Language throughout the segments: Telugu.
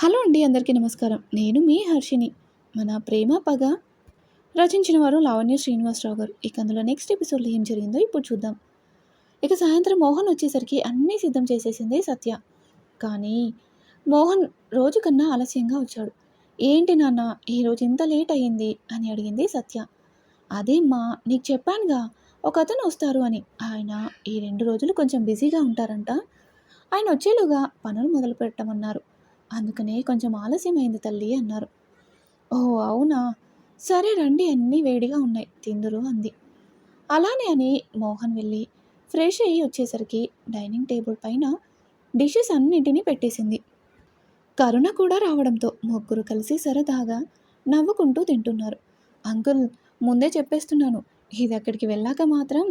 హలో అండి అందరికీ నమస్కారం. నేను మీ హర్షిని మన ప్రేమ పగ రచించిన వారు లావణ్య శ్రీనివాసరావు గారు. ఇక అందులో నెక్స్ట్ ఎపిసోడ్లో ఏం జరిగిందో ఇప్పుడు చూద్దాం. ఇక సాయంత్రం మోహన్ వచ్చేసరికి అన్నీ సిద్ధం చేసేసింది సత్య. కానీ మోహన్ రోజు కన్నా ఆలస్యంగా వచ్చాడు. ఏంటి నాన్న ఈరోజు ఇంత లేట్ అయ్యింది? అని అడిగింది సత్య. అదేమ్మా నీకు చెప్పానుగా ఒక అతను వస్తారు అని. ఆయన ఈ రెండు రోజులు కొంచెం బిజీగా ఉంటారంట. ఆయన వచ్చేలోగా పనులు మొదలు పెట్టమన్నారు అందుకనే కొంచెం ఆలస్యమైంది తల్లి అన్నారు. ఓ అవునా? సరే రండి అన్నీ వేడిగా ఉన్నాయి తిందురు అంది. అలానే అని మోహన్ వెళ్ళి ఫ్రెష్ అయ్యి వచ్చేసరికి డైనింగ్ టేబుల్ పైన డిషెస్ అన్నింటినీ పెట్టేసింది. కరుణ కూడా రావడంతో ముగ్గురు కలిసి సరదాగా నవ్వుకుంటూ తింటున్నారు. అంకుల్ ముందే చెప్పేస్తున్నాను ఇది అక్కడికి వెళ్ళాక మాత్రం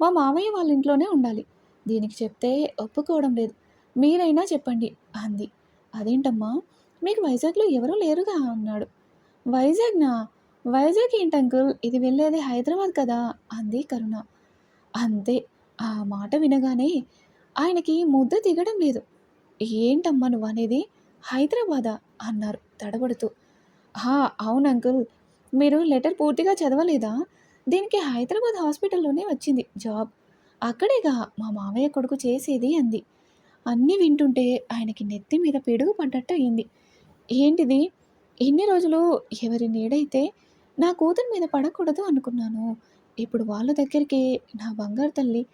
మా మామయ్య వాళ్ళ ఇంట్లోనే ఉండాలి. దీనికి చెప్తే ఒప్పుకోవడం లేదు. మీరైనా చెప్పండి అంది. అదేంటమ్మా? మీకు వైజాగ్లో ఎవరూ లేరుగా అన్నాడు. వైజాగ్నా? వైజాగ్ ఏంటి అంకుల్? ఇది వెళ్ళేది హైదరాబాద్ కదా? అంది కరుణ. అంతే ఆ మాట వినగానే ఆయనకి ముద్ద దిగడం లేదు. ఏంటమ్మా నువ్వు అనేది? హైదరాబాదా? అన్నారు తడబడుతూ. హా అవును అంకుల్. మీరు లెటర్ పూర్తిగా చదవలేదా? దీనికి హైదరాబాద్ హాస్పిటల్లోనే వచ్చింది జాబ్. అక్కడేగా మా మామయ్య కొడుకు చేసేది అంది. అన్నీ వింటుంటే ఆయనకి నెత్తి మీద పిడుగు పడ్డట్టు అయింది. ఏంటిది? ఎన్ని రోజులు ఎవరి నీడైతే నా కూతురి మీద పడకూడదు అనుకున్నాను. ఇప్పుడు వాళ్ళ దగ్గరికి నా బంగారు తల్లి.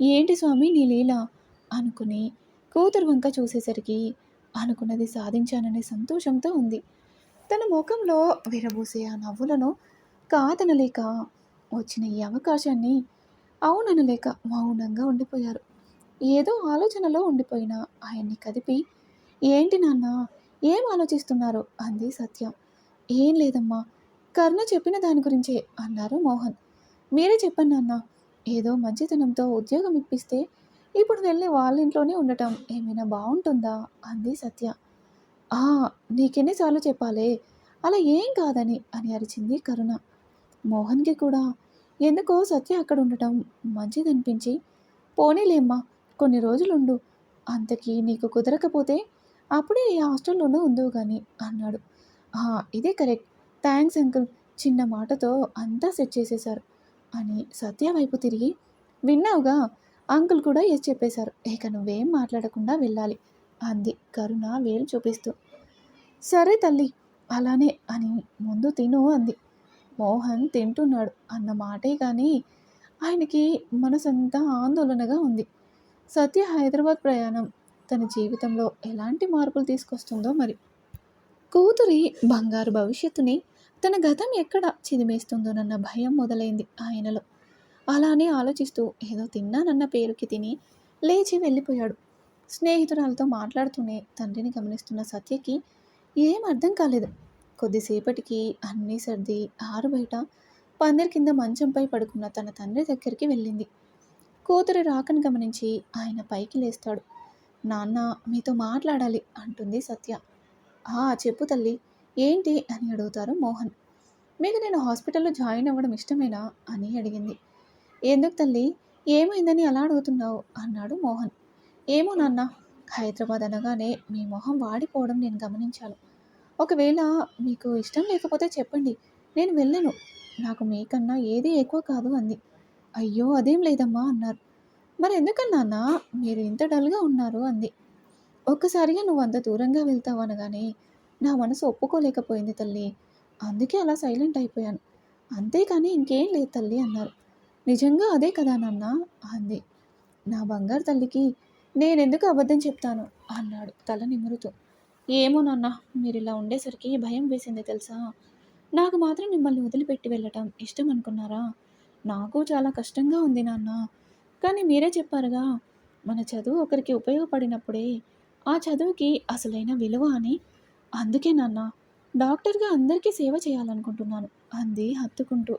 ఏంటి స్వామి నీ లీల? అనుకుని కూతురు వంక చూసేసరికి అనుకున్నది సాధించాననే సంతోషంతో ఉంది. తన ముఖంలో విరబూసే ఆ నవ్వులను కాదనలేక వచ్చిన ఈ అవకాశాన్ని అవుననలేక మౌనంగా ఉండిపోయారు. ఏదో ఆలోచనలో ఉండిపోయిన ఆయన్ని కదిపి ఏంటి నాన్న ఏం ఆలోచిస్తున్నారు? అంది సత్య. ఏం లేదమ్మా కర్ణ చెప్పిన దాని గురించే అన్నారు మోహన్. మీరే చెప్పండి నాన్న ఏదో మంచితనంతో ఉద్యోగం ఇప్పిస్తే ఇప్పుడు వెళ్ళి వాళ్ళ ఇంట్లోనే ఉండటం ఏమైనా బాగుంటుందా? అంది సత్య. ఆ నీకెన్నిసార్లు చెప్పాలే అలా ఏం కాదని అని అరిచింది కరుణ. మోహన్కి కూడా ఎందుకో సత్య అక్కడ ఉండటం మంచిదనిపించి పోనీలేమ్మా కొన్ని రోజులుండు. అంతకీ నీకు కుదరకపోతే అప్పుడే ఈ హాస్టల్లోనే ఉందో కానీ అన్నాడు. ఇదే కరెక్ట్. Thanks uncle. చిన్న మాటతో అంతా సెట్ చేసేశారు. అని సత్య వైపు తిరిగి విన్నావుగా? అంకుల్ కూడా ఎస్ చెప్పేశారు. ఇక నువ్వేం మాట్లాడకుండా వెళ్ళాలి అంది కరుణ వేలు చూపిస్తూ. సరే తల్లి అలానే అని ముందు తిను అంది. మోహన్ తింటున్నాడు అన్న మాటే కానీ ఆయనకి మనసంతా ఆందోళనగా ఉంది. సత్య హైదరాబాద్ ప్రయాణం. తన జీవితంలో ఎలాంటి మార్పులు తీసుకొస్తుందో మరి. కూతురి బంగారు భవిష్యత్తుని తన గతం ఎక్కడ చిదిమేస్తుందోనన్న భయం మొదలైంది ఆయనలో. అలానే ఆలోచిస్తూ ఏదో తిన్నానన్న పేరుకి తిని లేచి వెళ్ళిపోయాడు. స్నేహితురాలతో మాట్లాడుతూనే తండ్రిని గమనిస్తున్న సత్యకి ఏం అర్థం కాలేదు. కొద్దిసేపటికి అన్నీ సర్ది ఆరు బయట పందిరి కింద మంచంపై పడుకున్న తన తండ్రి దగ్గరికి వెళ్ళింది. కూతురు రాకను గమనించి ఆయన పైకి లేస్తాడు. నాన్న మీతో మాట్లాడాలి అంటుంది సత్య. ఆ చెప్పు తల్లి. ఏంటి? అని అడుగుతారు మోహన్. మీకు నేను హాస్పిటల్లో జాయిన్ అవ్వడం ఇష్టమేనా? అని అడిగింది. ఎందుకు తల్లి? ఏమైందని అలా అడుగుతున్నావు? అన్నాడు మోహన్. ఏమో నాన్న. హైదరాబాద్ అనగానే మీ మొహం వాడిపోవడం నేను గమనించాను. ఒకవేళ మీకు ఇష్టం లేకపోతే చెప్పండి. నేను వెళ్ళను. నాకు మీకన్నా ఏది ఎక్కువ కాదు అంది. అయ్యో అదేం లేదమ్మా అన్నారు. మరి ఎందుకన్నా మీరు ఇంత డల్గా ఉన్నారు అంది. ఒక్కసారిగా నువ్వు అంత దూరంగా వెళ్తావు అనగానే నా మనసు ఒప్పుకోలేకపోయింది తల్లి. అందుకే అలా సైలెంట్ అయిపోయాను. అంతేకాని ఇంకేం లేదు తల్లి అన్నారు. నిజంగా అదే కదా నాన్న? అంది. నా బంగారు తల్లికి నేనెందుకు అబద్ధం చెప్తాను? అన్నాడు తల నిమురుతూ. ఏమో నాన్న మీరు ఇలా ఉండేసరికి భయం వేసింది తెలుసా? నాకు మాత్రం మిమ్మల్ని వదిలిపెట్టి వెళ్ళటం ఇష్టం అనుకున్నారా నాకు చాలా కష్టంగా ఉంది నాన్న. కానీ మీరే చెప్పారుగా మన చదువు ఒకరికి ఉపయోగపడినప్పుడే ఆ చదువుకి అసలైన విలువ అని. అందుకే నాన్న డాక్టర్గా అందరికీ సేవ చేయాలనుకుంటున్నాను అంది హత్తుకుంటూ.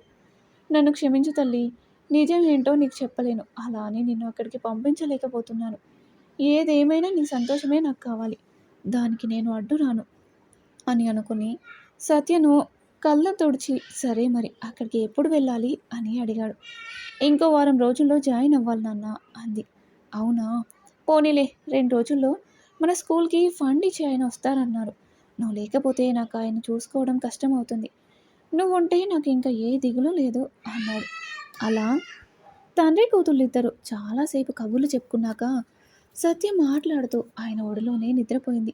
నన్ను క్షమించు తల్లి నిజం ఏంటో నీకు చెప్పలేను అలా అని నిన్ను అక్కడికి పంపించలేకపోతున్నాను. ఏదేమైనా నీ సంతోషమే నాకు కావాలి దానికి నేను అడ్డు రాను అని అనుకుని సత్యను కళ్ళు తుడిచి సరే మరి అక్కడికి ఎప్పుడు వెళ్ళాలి? అని అడిగాడు. ఇంకో వారం రోజుల్లో జాయిన్ అవ్వాలి నాన్న అంది. అవునా? పోనీలే రెండు రోజుల్లో మన స్కూల్కి ఫండ్ ఇచ్చి ఆయన వస్తారన్నారు. నువ్వు లేకపోతే నాకు ఆయన చూసుకోవడం కష్టం అవుతుంది నువ్వు ఉంటే నాకు ఇంకా ఏ దిగులు లేదు అన్నాడు. అలా? తండ్రి కూతుళ్ళు ఇద్దరు చాలాసేపు కబుర్లు చెప్పుకున్నాక సత్య మాట్లాడుతూ ఆయన ఒడిలోనే నిద్రపోయింది.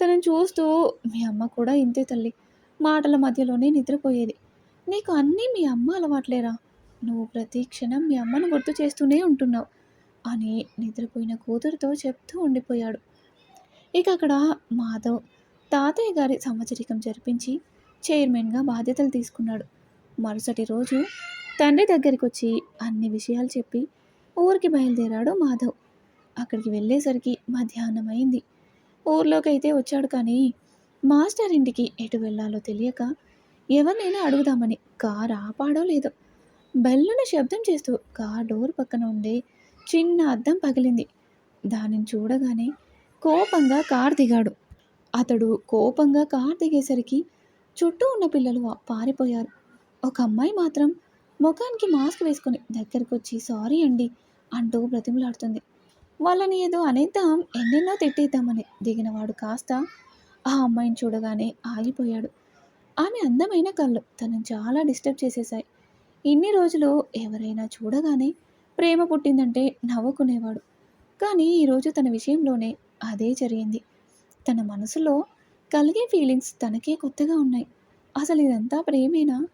తనని చూస్తూ మీ అమ్మ కూడా ఇంతే తల్లి మాటల మధ్యలోనే నిద్రపోయేది. నీకు అన్నీ మీ అమ్మ అలవాట్లేరా? నువ్వు ప్రతి క్షణం మీ అమ్మను గుర్తు చేస్తూనే ఉంటున్నావు అని నిద్రపోయిన కూతురుతో చెప్తూ ఉండిపోయాడు. ఇక అక్కడ మాధవ్ తాతయ్య గారి సంవత్సరికం జరిపించి చైర్మన్గా బాధ్యతలు తీసుకున్నాడు. మరుసటి రోజు తండ్రి దగ్గరికి వచ్చి అన్ని విషయాలు చెప్పి ఊరికి బయలుదేరాడు మాధవ్. అక్కడికి వెళ్ళేసరికి మధ్యాహ్నం అయింది ఊర్లోకి అయితే వచ్చాడు కానీ మాస్టర్ ఇంటికి ఎటు వెళ్ళాలో తెలియక ఎవరినైనా అడుగుదామని కార్ ఆపాడో లేదో బెల్లున శబ్దం చేస్తూ కార్ డోర్ పక్కన ఉండే చిన్న అద్దం పగిలింది. దానిని చూడగానే కోపంగా కార్ దిగాడు. అతడు కోపంగా కార్ దిగేసరికి చుట్టూ ఉన్న పిల్లలు పారిపోయారు. ఒక అమ్మాయి మాత్రం ముఖానికి మాస్క్ వేసుకొని దగ్గరకు వచ్చి సారీ అండి అంటూ బ్రతిమలాడుతుంది. వాళ్ళని ఏదో అనేద్దాం ఎన్నెన్నో తిట్టేద్దామని దిగినవాడు కాస్త ఆ అమ్మాయిని చూడగానే ఆగిపోయాడు. ఆమె అందమైన కళ్ళు తనను చాలా డిస్టర్బ్ చేసేశాయి. ఇన్ని రోజులు ఎవరైనా చూడగానే ప్రేమ పుట్టిందంటే నవ్వుకునేవాడు. కానీ ఈరోజు తన విషయంలోనే అదే జరిగింది. తన మనసులో కలిగే ఫీలింగ్స్ తనకే కొత్తగా ఉన్నాయి. అసలు ఇదంతా ప్రేమేనా?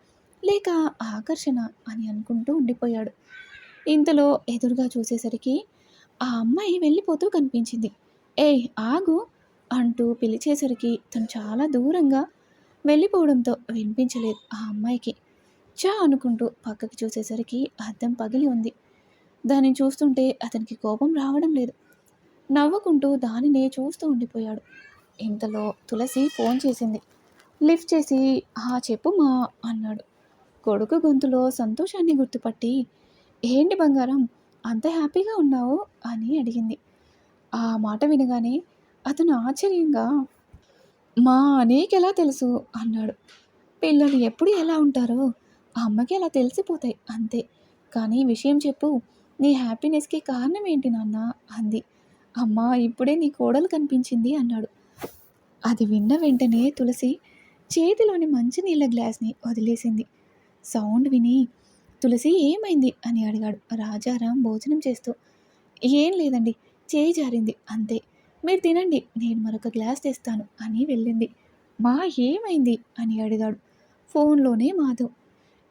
లేక ఆకర్షణ అని అనుకుంటూ ఉండిపోయాడు. ఇంతలో ఎదురుగా చూసేసరికి ఆ అమ్మాయి వెళ్ళిపోతూ కనిపించింది. ఏయ్ ఆగు. అంటూ పిలిచేసరికి తను చాలా దూరంగా వెళ్ళిపోవడంతో వినిపించలేదు ఆ అమ్మాయికి. చా అనుకుంటూ పక్కకి చూసేసరికి అద్దం పగిలి ఉంది. దాన్ని చూస్తుంటే అతనికి కోపం రావడం లేదు. నవ్వుకుంటూ దానినే చూస్తూ ఉండిపోయాడు. ఇంతలో తులసి ఫోన్ చేసింది. లిఫ్ట్ చేసి ఆ చెప్పు మా అన్నాడు. కొడుకు గొంతులో సంతోషాన్ని గుర్తుపట్టి ఏంటి బంగారం అంత హ్యాపీగా ఉన్నావు అని అడిగింది. ఆ మాట వినగానే అతను ఆశ్చర్యంగా మా నీకెలా తెలుసు? అన్నాడు. పిల్లలు ఎప్పుడు ఎలా ఉంటారో అమ్మకి అలా తెలిసిపోతాయి అంతే. కానీ విషయం చెప్పు. నీ హ్యాపీనెస్కి కారణం ఏంటి నాన్న? అంది. అమ్మ ఇప్పుడే నీ కోడలు కనిపించింది అన్నాడు. అది విన్న వెంటనే తులసి చేతిలోని మంచినీళ్ళ గ్లాస్ని వదిలేసింది. సౌండ్ విని తులసి ఏమైంది? అని అడిగాడు. రాజారాం భోజనం చేస్తూ ఏం లేదండి చేయి జారింది అంతే. మీరు తినండి నేను మరొక గ్లాస్ తెస్తాను అని వెళ్ళింది. మా ఏమైంది అని అడిగాడు. ఫోన్లోనే మాధవ్.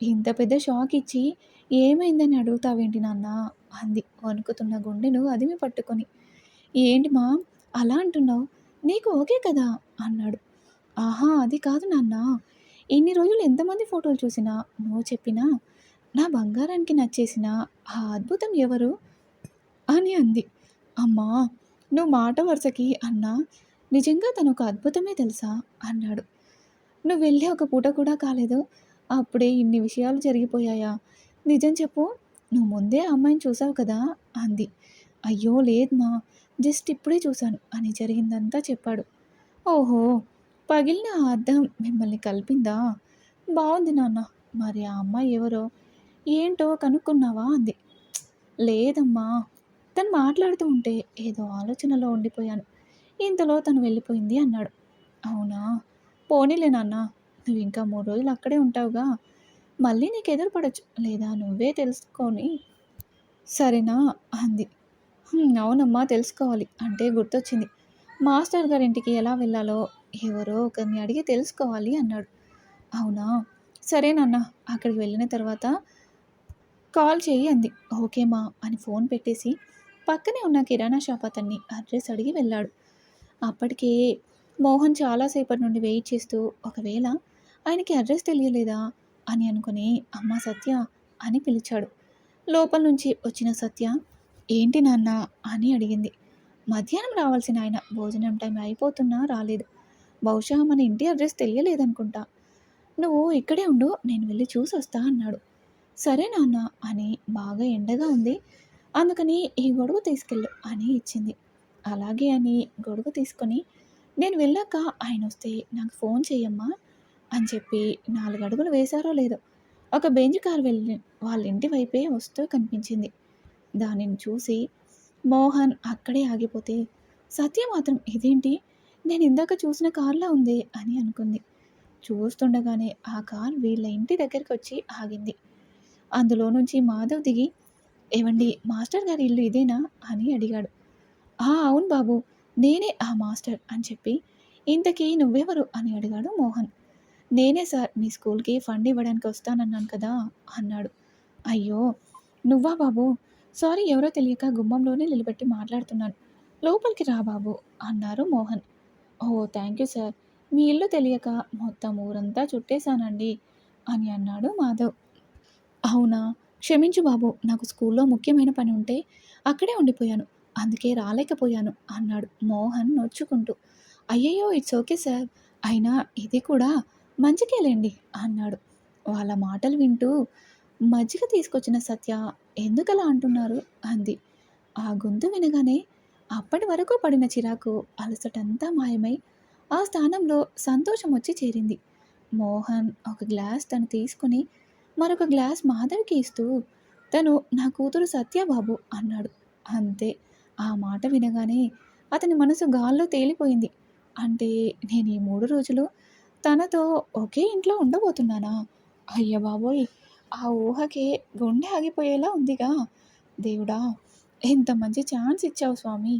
ఇంత పెద్ద షాక్ ఇచ్చి ఏమైందని అడుగుతావేంటి నాన్న? అంది వణుకుతున్న గుండెను అదిమి పట్టుకొని. ఏంటి మా? అలా అంటున్నావు? నీకు ఓకే కదా? అన్నాడు. ఆహా అది కాదు నాన్న. ఇన్ని రోజులు ఎంతమంది ఫోటోలు చూసినా నువ్వు చెప్పినా నా బంగారానికి నచ్చేసిన ఆ అద్భుతం ఎవరు? అని అంది. అమ్మా నువ్వు మాట వరుసకి అన్నా నిజంగా తను ఒక అద్భుతమే తెలుసా? అన్నాడు. నువ్వు వెళ్ళే ఒక పూట కూడా కాలేదు. అప్పుడే ఇన్ని విషయాలు జరిగిపోయాయా? నిజం చెప్పు. నువ్వు ముందే ఆ అమ్మాయిని చూసావు కదా? అంది. అయ్యో లేదమ్మా జస్ట్ ఇప్పుడే చూశాను అని జరిగిందంతా చెప్పాడు. ఓహో పగిలిన ఆ మిమ్మల్ని కలిపిందా? బాగుంది నాన్న. మరి ఆ అమ్మాయి ఎవరో? ఏంటో కనుక్కున్నావా? అంది. లేదమ్మా. తను మాట్లాడుతూ ఉంటే ఏదో ఆలోచనలో ఉండిపోయాను. ఇంతలో తను వెళ్ళిపోయింది అన్నాడు. అవునా? పోనీలే నాన్న నువ్వు ఇంకా మూడు రోజులు అక్కడే ఉంటావుగా. మళ్ళీ నీకు ఎదురుపడచ్చు. లేదా నువ్వే తెలుసుకొని సరేనా? అంది. అవునమ్మా తెలుసుకోవాలి. అంటే గుర్తొచ్చింది. మాస్టర్ గారింటికి ఎలా వెళ్ళాలో ఎవరో ఒకరిని అడిగి తెలుసుకోవాలి అన్నాడు. అవునా? సరేనన్నా అక్కడికి వెళ్ళిన తర్వాత కాల్ చేయి అంది. ఓకేమా అని ఫోన్ పెట్టేసి పక్కనే ఉన్న కిరాణా షాప్ అతన్ని అడ్రస్ అడిగి వెళ్ళాడు. అప్పటికే మోహన్ చాలాసేపటి నుండి వెయిట్ చేస్తూ ఒకవేళ ఆయనకి అడ్రస్ తెలియలేదా? అని అనుకుని అమ్మ సత్య అని పిలిచాడు. లోపల నుంచి వచ్చిన సత్య ఏంటి నాన్న? అని అడిగింది. మధ్యాహ్నం రావాల్సిన ఆయన భోజనం టైం అయిపోతున్నా రాలేదు. బహుశా మన ఇంటి అడ్రస్ తెలియలేదనుకుంటా. నువ్వు ఇక్కడే ఉండు నేను వెళ్ళి చూసి వస్తా అన్నాడు. సరే నాన్న అని బాగా ఎండగా ఉంది. అందుకని ఈ గొడుగు తీసుకెళ్ళు అని ఇచ్చింది. అలాగే అని గొడుగు తీసుకొని నేను వెళ్ళాక ఆయన వస్తే నాకు ఫోన్ చేయమ్మా అని చెప్పి నాలుగు అడుగులు వేశారో లేదో ఒక బెంజ్ కార్ వెళ్ళి వాళ్ళ ఇంటి వైపే వస్తూ కనిపించింది. దానిని చూసి మోహన్ అక్కడే ఆగిపోతే సత్య మాత్రం ఇదేంటి? నేను ఇందాక చూసిన కార్లా ఉంది అని అనుకుంది. చూస్తుండగానే ఆ కార్ వీళ్ళ ఇంటి దగ్గరికి వచ్చి ఆగింది. అందులో నుంచి మాధవ్ దిగి ఏమండి మాస్టర్ గారి ఇల్లు ఇదేనా? అని అడిగాడు. ఆ అవును బాబు నేనే ఆ మాస్టర్ అని చెప్పి ఇంతకీ నువ్వెవరు? అని అడిగాడు మోహన్. నేనే సార్ మీ స్కూల్కి ఫండ్ ఇవ్వడానికి వస్తానన్నాను కదా? అన్నాడు. అయ్యో నువ్వా బాబు? సారీ ఎవరో తెలియక గుమ్మంలోనే నిలబెట్టి మాట్లాడుతున్నాను. లోపలికి రా బాబు అన్నారు Mohan. Oh thank you sir. మీ ఇల్లు తెలియక మొత్తం ఊరంతా చుట్టేశానండి అని అన్నాడు మాధవ్. అవునా? క్షమించు బాబు నాకు స్కూల్లో ముఖ్యమైన పని ఉంటే అక్కడే ఉండిపోయాను. అందుకే రాలేకపోయాను అన్నాడు మోహన్ నొచ్చుకుంటూ. అయ్యయ్యో ఇట్స్ ఓకే సార్. అయినా ఇది కూడా మంచికేలేండి అన్నాడు. వాళ్ళ మాటలు వింటూ మజ్జిగ తీసుకొచ్చిన సత్య ఎందుకలా అంటున్నారు? అంది. ఆ గొంతు వినగానే అప్పటి వరకు పడిన చిరాకు అలసటంతా మాయమై ఆ స్థానంలో సంతోషం వచ్చి చేరింది. మోహన్ ఒక గ్లాస్ తను తీసుకుని మరొక గ్లాస్ మాధవికి ఇస్తూ తను నా కూతురు సత్యబాబు అన్నాడు. అంతే. ఆ మాట వినగానే అతని మనసు గాల్లో తేలిపోయింది. అంటే నేను ఈ మూడు రోజులు తనతో ఒకే ఇంట్లో ఉండబోతున్నానా? అయ్య బాబోయ్! ఆ ఊహకే గుండె ఆగిపోయేలా ఉందిగా. దేవుడా! ఎంత మంచి ఛాన్స్ ఇచ్చావు స్వామి.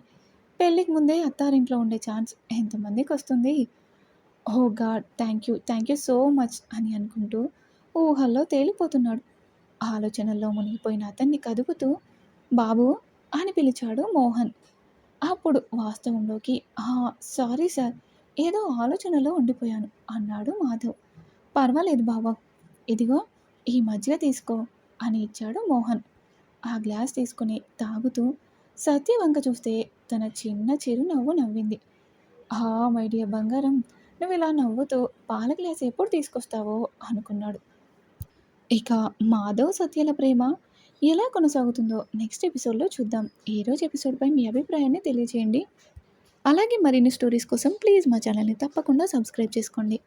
పెళ్ళికి ముందే అత్తారింట్లో ఉండే ఛాన్స్ ఎంతమందికి వస్తుంది ఓ God! Thank you thank you so much అని అనుకుంటూ ఊహల్లో తేలిపోతున్నాడు. ఆలోచనల్లో మునిగిపోయిన అతన్ని కదుపుతూ బాబు అని పిలిచాడు మోహన్. అప్పుడు వాస్తవంలోకి సారీ సార్ ఏదో ఆలోచనలో ఉండిపోయాను అన్నాడు మాధవ్. పర్వాలేదు బాబా ఇదిగో ఈ మధ్య తీసుకో అని ఇచ్చాడు మోహన్. ఆ గ్లాస్ తీసుకుని తాగుతూ సత్య వంక చూస్తే తన చిన్న చిరునవ్వు నవ్వింది. ఆ మై డియర్ బంగారం నువ్వు ఇలా నవ్వుతూ పాల గ్లాస్ ఎప్పుడు తీసుకొస్తావో అనుకున్నాడు. ఇక మాధవ్ సత్యల ప్రేమ ఎలా కొనసాగుతుందో నెక్స్ట్ ఎపిసోడ్లో చూద్దాం. ఈరోజు ఎపిసోడ్పై మీ అభిప్రాయాన్ని తెలియజేయండి అలాగే మరిన్ని స్టోరీస్ కోసం ప్లీజ్ మా ఛానల్ని తప్పకుండా సబ్స్క్రైబ్ చేసుకోండి.